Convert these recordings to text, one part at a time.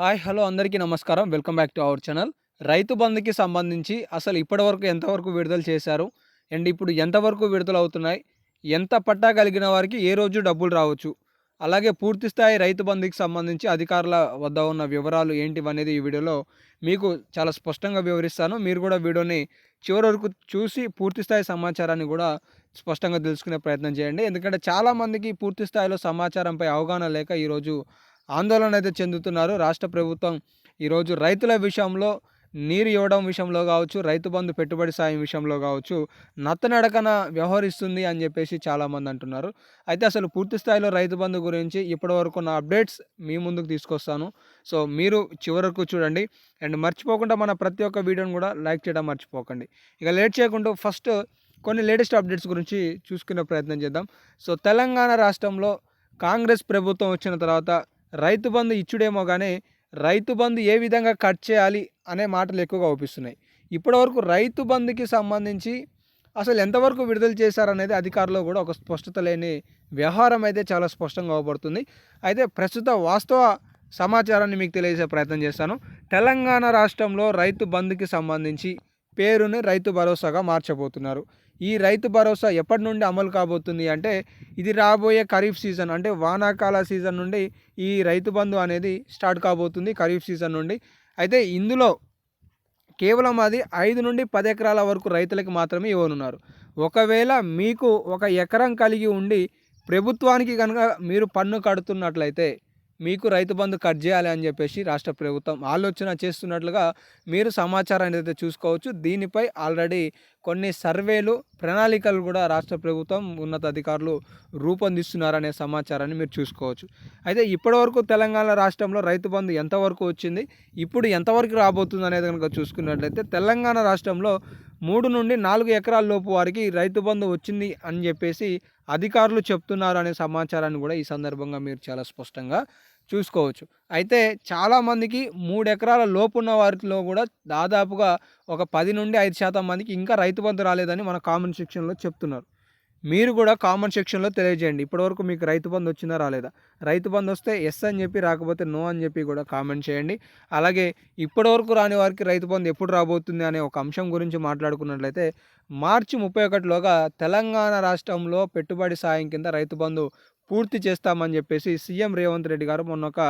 Hi hello అందరికీ నమస్కారం. Welcome back to our channel. రైతు బంధుకి సంబంధించి అసలు ఇప్పటివరకు ఎంతవరకు విడుదల చేశారు? అండ్ ఇప్పుడు ఎంతవరకు విడుదల అవుతున్నాయి? ఎంత పట్టా కలిగిన వారికి ఏ రోజు డబ్బులు రావచ్చు? అలాగే పూర్తి స్థాయి రైతు బంధుకి సంబంధించి అధికారుల వద్ద ఉన్న వివరాలు ఏంటివనేది ఈ వీడియోలో మీకు చాలా స్పష్టంగా వివరిస్తాను. మీరు కూడా వీడియోని చివరి వరకు చూసి పూర్తి స్థాయి సమాచారాన్ని కూడా స్పష్టంగా తెలుసుకునే ప్రయత్నం చేయండి. ఎందుకంటే చాలామందికి పూర్తి స్థాయిలో సమాచారంపై అవగాహన లేక ఈరోజు ఆందోళన అయితే చెందుతున్నారు. రాష్ట్ర ప్రభుత్వం ఈరోజు రైతుల విషయంలో నీరు ఇవ్వడం విషయంలో కావచ్చు రైతు బంధు పెట్టుబడి సాయం విషయంలో కావచ్చు నత్తనడకన వ్యవహరిస్తుంది అని చెప్పేసి చాలామంది అంటున్నారు. అయితే అసలు పూర్తి స్థాయిలో రైతు బంధు గురించి ఇప్పటివరకు ఉన్న అప్డేట్స్ మీ ముందుకు తీసుకొస్తాను. సో మీరు చివరకు చూడండి. అండ్ మర్చిపోకుండా మన ప్రతి ఒక్క వీడియోని కూడా లైక్ చేయడం మర్చిపోకండి. ఇక లేట్ చేయకుండా ఫస్ట్ కొన్ని లేటెస్ట్ అప్డేట్స్ గురించి చూసుకునే ప్రయత్నం చేద్దాం. సో తెలంగాణ రాష్ట్రంలో కాంగ్రెస్ ప్రభుత్వం వచ్చిన తర్వాత రైతు బంధు ఇచ్చుడేమో కానీ రైతు బంధు ఏ విధంగా కట్ చేయాలి అనే మాటలు ఎక్కువగా అవుపిస్తున్నాయి ఇప్పటివరకు రైతు బంధుకి సంబంధించి అసలు ఎంతవరకు విడుదల చేశారనేది అధికారులు కూడా ఒక స్పష్టత లేని వ్యవహారం అయితే చాలా స్పష్టంగా అవబడుతుంది. అయితే ప్రస్తుత వాస్తవ సమాచారాన్ని మీకు తెలియజేసే ప్రయత్నం చేస్తాను. తెలంగాణ రాష్ట్రంలో రైతు బంధుకి సంబంధించి పేరుని రైతు భరోసాగా మార్చబోతున్నారు. ఈ రైతు భరోసా ఎప్పటి నుండి అమలు కాబోతుంది అంటే ఇది రాబోయే ఖరీఫ్ సీజన్ అంటే వానాకాల సీజన్ నుండి ఈ రైతు బంధు అనేది స్టార్ట్ కాబోతుంది ఖరీఫ్ సీజన్ నుండి. అయితే ఇందులో కేవలం అది ఐదు నుండి పది ఎకరాల వరకు రైతులకు మాత్రమే ఇవ్వనున్నారు. ఒకవేళ మీకు ఒక ఎకరం కలిగి ఉండి ప్రభుత్వానికి కనుక మీరు పన్ను కడుతున్నట్లయితే మీకు రైతు బంధు కట్ చేయాలి అని చెప్పేసి రాష్ట్ర ప్రభుత్వం ఆలోచన చేస్తున్నట్లుగా మీరు సమాచారాన్ని అయితే చూసుకోవచ్చు దీనిపై ఆల్రెడీ కొన్ని సర్వేలు ప్రణాళికలు కూడా రాష్ట్ర ప్రభుత్వం ఉన్నతాధికారులు రూపొందిస్తున్నారనే సమాచారాన్ని మీరు చూసుకోవచ్చు. అయితే ఇప్పటివరకు తెలంగాణ రాష్ట్రంలో రైతు బంధు ఎంతవరకు వచ్చింది ఇప్పుడు ఎంతవరకు రాబోతుంది అనేది కనుక చూసుకున్నట్లయితే తెలంగాణ రాష్ట్రంలో మూడు నుండి నాలుగు ఎకరాల లోపు వారికి రైతు బంధు వచ్చింది అని చెప్పేసి అధికారులు చెప్తున్నారు అనే సమాచారాన్ని కూడా ఈ సందర్భంగా మీరు చాలా స్పష్టంగా చూసుకోవచ్చు. అయితే చాలామందికి మూడు ఎకరాల లోపు ఉన్న వారిలో కూడా దాదాపుగా ఒక పది నుండి ఐదు శాతం మందికి ఇంకా రైతు బంధు రాలేదని మన కామెంట్ సెక్షన్లో చెప్తున్నారు. మీరు కూడా కామెంట్ సెక్షన్లో తెలియజేయండి. ఇప్పటివరకు మీకు రైతు బంధు వచ్చిందా రాలేదా? రైతు బంధు వస్తే ఎస్ అని చెప్పి రాకపోతే నో అని చెప్పి కూడా కామెంట్ చేయండి. అలాగే ఇప్పటివరకు రాని వారికి రైతు బంధు ఎప్పుడు రాబోతుంది అనే ఒక అంశం గురించి మాట్లాడుకున్నట్లయితే మార్చి ముప్పై ఒకటిలోగా తెలంగాణ రాష్ట్రంలో పెట్టుబడి సాయం కింద రైతు బంధు పూర్తి చేస్తామని చెప్పేసి సీఎం రేవంత్ రెడ్డి గారు మొన్న ఒక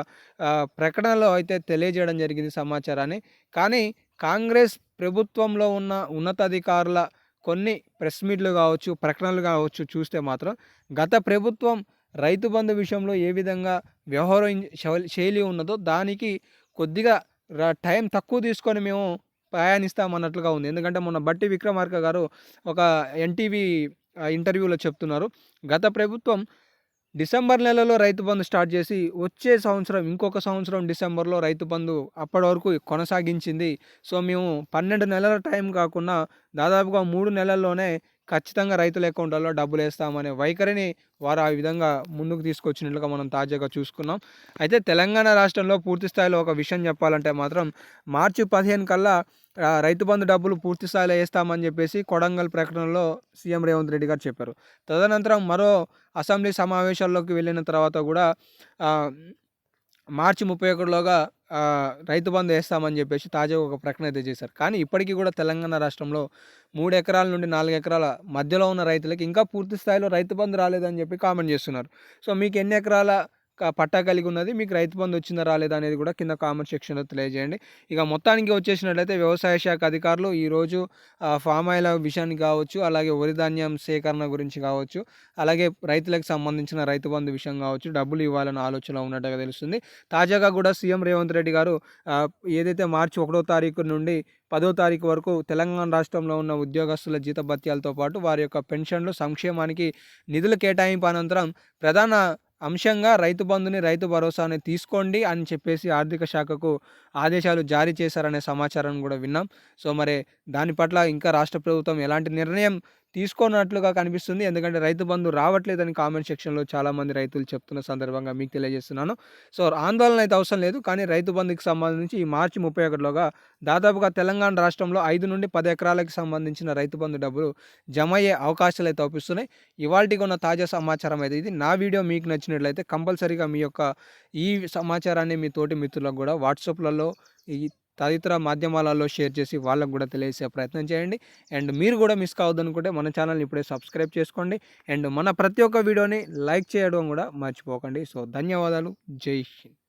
ప్రకటనలో అయితే తెలియజేయడం జరిగింది సమాచారాన్ని. కానీ కాంగ్రెస్ ప్రభుత్వంలో ఉన్న ఉన్నతాధికారుల కొన్ని ప్రెస్ మీట్లు కావచ్చు ప్రకటనలు కావచ్చు చూస్తే మాత్రం గత ప్రభుత్వం రైతు బంధు విషయంలో ఏ విధంగా వ్యవహారం శైలి ఉన్నదో దానికి కొద్దిగా టైం తక్కువ తీసుకొని మేము ప్రయాణిస్తామన్నట్లుగా ఉంది. ఎందుకంటే మొన్న బట్టి విక్రమార్క గారు ఒక ఎన్టీవీ ఇంటర్వ్యూలో చెప్తున్నారు. గత ప్రభుత్వం డిసెంబర్ నెలలో రైతు బంధు స్టార్ట్ చేసి వచ్చే సంవత్సరం ఇంకొక సంవత్సరం డిసెంబర్లో రైతు బంధు అప్పటి వరకు కొనసాగించింది. సో మేము పన్నెండు నెలల టైం కాకుండా దాదాపుగా మూడు నెలల్లోనే ఖచ్చితంగా రైతుల అకౌంట్లలో డబ్బులు వేస్తామనే వైఖరిని వారు ఆ విధంగా ముందుకు తీసుకొచ్చినట్లుగా మనం తాజాగా చూసుకున్నాం. అయితే తెలంగాణ రాష్ట్రంలో పూర్తి స్థాయిలో ఒక విషయం చెప్పాలంటే మాత్రం మార్చి పదిహేను కల్లా రైతు బంధు డబ్బులు పూర్తి స్థాయిలో వేస్తామని చెప్పేసి కొడంగల్ ప్రకటనలో సీఎం రేవంత్ రెడ్డి గారు చెప్పారు. తదనంతరం మరో అసెంబ్లీ సమావేశాల్లోకి వెళ్ళిన తర్వాత కూడా మార్చి ముప్పై ఒకటిలోగా రైతు బంధు వేస్తామని చెప్పేసి తాజాగా ఒక ప్రకటన అయితే చేశారు. కానీ ఇప్పటికీ కూడా తెలంగాణ రాష్ట్రంలో మూడు ఎకరాల నుండి నాలుగు ఎకరాల మధ్యలో ఉన్న రైతులకు ఇంకా పూర్తి స్థాయిలో రైతు బంధు రాలేదని చెప్పి కామెంట్ చేస్తున్నారు. సో మీకు ఎన్ని ఎకరాల పట్టా కలిగి ఉన్నది. మీకు రైతు బంధు వచ్చిందా రాలేదా అనేది కూడా కింద కామెంట్ సెక్షన్లో తెలియజేయండి. ఇక మొత్తానికి వచ్చేసినట్లయితే వ్యవసాయ శాఖ అధికారులు ఈరోజు ఫామ్ ఆయిల్ విషయాన్ని కావచ్చు అలాగే వరి ధాన్యం సేకరణ గురించి కావచ్చు అలాగే రైతులకు సంబంధించిన రైతు బంధు విషయం కావచ్చు డబ్బులు ఇవ్వాలన్న ఆలోచన ఉన్నట్టుగా తెలుస్తుంది. తాజాగా కూడా సీఎం రేవంత్ రెడ్డి గారు ఏదైతే మార్చి ఒకటో తారీఖు నుండి పదో తారీఖు వరకు తెలంగాణ రాష్ట్రంలో ఉన్న ఉద్యోగస్తుల జీతభత్యాలతో పాటు వారి యొక్క పెన్షన్లు సంక్షేమానికి నిధుల కేటాయింపు అనంతరం ప్రధాన అంశంగా రైతు బంధుని రైతు భరోసాని తీసుకోండి అని చెప్పేసి ఆర్థిక శాఖకు ఆదేశాలు జారీ చేశారనే సమాచారం కూడా విన్నాం. సో మరి దాని పట్ల ఇంకా రాష్ట్ర ప్రభుత్వం ఎలాంటి నిర్ణయం తీసుకోనట్లుగా కనిపిస్తుంది. ఎందుకంటే రైతు బంధు రావట్లేదని కామెంట్ సెక్షన్లో చాలామంది రైతులు చెప్తున్న సందర్భంగా మీకు తెలియజేస్తున్నాను. సో ఆందోళన అయితే అవసరం లేదు. కానీ రైతు బంధుకి సంబంధించి ఈ మార్చి ముప్పై ఒకటిలోగా దాదాపుగా తెలంగాణ రాష్ట్రంలో ఐదు నుండి పది ఎకరాలకు సంబంధించిన రైతు బంధు డబ్బులు జమ అయ్యే అవకాశాలు అయితే అవుపిస్తున్నాయి. ఇవాళకి ఉన్న తాజా సమాచారం అయితే ఇది. నా వీడియో మీకు నచ్చినట్లయితే కంపల్సరీగా మీ యొక్క ఈ సమాచారాన్ని మీ తోటి మిత్రులకు కూడా వాట్సాప్లలో ఈ తదితర మాధ్యమాలలో షేర్ చేసి వాళ్ళకు కూడా తెలియజేసే ప్రయత్నం చేయండి. అండ్ మీరు కూడా మిస్ కావద్దనుకుంటే మన ఛానల్ని ఇప్పుడే సబ్స్క్రైబ్ చేసుకోండి. అండ్ మన ప్రతి ఒక్క వీడియోని లైక్ చేయడం కూడా మర్చిపోకండి. సో ధన్యవాదాలు. జై హింద్.